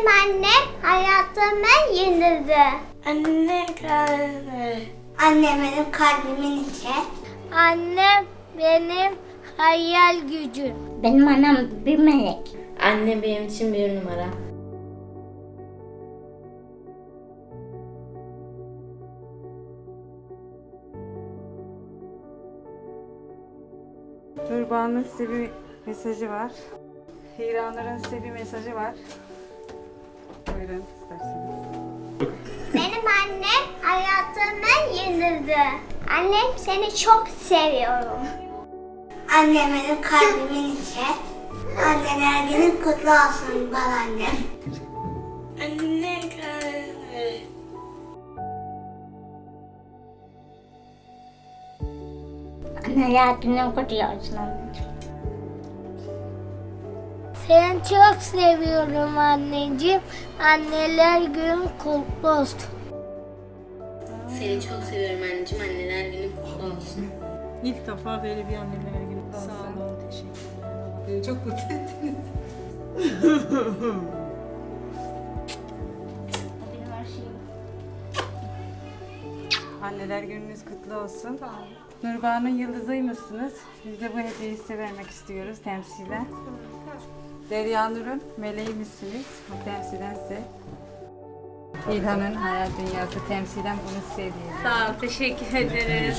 Benim annem hayatımı yenildi. Anne kalbi. Annem benim kalbimin içi. Annem benim hayal gücüm. Benim annem bir melek. Anne benim için bir numara. Nurba'nın size bir mesajı var. Hiranur'un size bir mesajı var. Benim annem hayatımı yenildi. Annem seni çok seviyorum. Annem benim kalbimin içi. Anneler günün kutlu olsun bana annem. Anne kalbi. Anneler günün kutlu olsun anneciğim. Seni çok seviyorum anneciğim. Anneler gün kutlu olsun. Seni çok seviyorum anneciğim. Anneler günü kutlu olsun. İlk defa böyle bir anneler günü Sağ olun, teşekkür ederim. Çok mutlu ettiniz. Anneler gününüz kutlu olsun. Nurba'nın yıldızıymışsınız. Biz de bu hediyeyi size vermek istiyoruz temsilen. Derya Nur'un meleğiymişsiniz. Bu temsilen size. İlhan'ın hayal dünyası temsilen bunu size hediye ediyoruz. Sağ ol. Teşekkür ederim.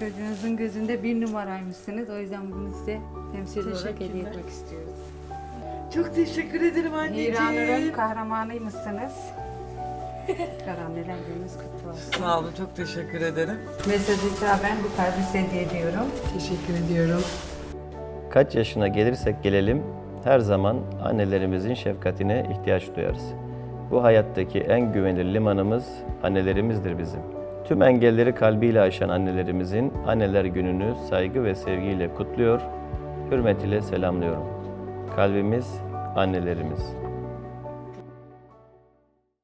Çocuğunuzun gözünde bir numaraymışsınız. O yüzden bunu size temsil olarak hediye etmek istiyoruz. Çok teşekkür ederim anneciğim. kahramanıymışsınız. Karanneler gününüz kutlu olsun. Sağ olun, çok teşekkür ederim. Mesajı ben bu kalbi size hediye ediyorum. Teşekkür ediyorum. Kaç yaşına gelirsek gelelim her zaman annelerimizin şefkatine ihtiyaç duyarız. Bu hayattaki en güvenilir limanımız annelerimizdir bizim. Tüm engelleri kalbiyle aşan annelerimizin anneler gününü saygı ve sevgiyle kutluyor, hürmet ile selamlıyorum. Kalbimiz annelerimiz.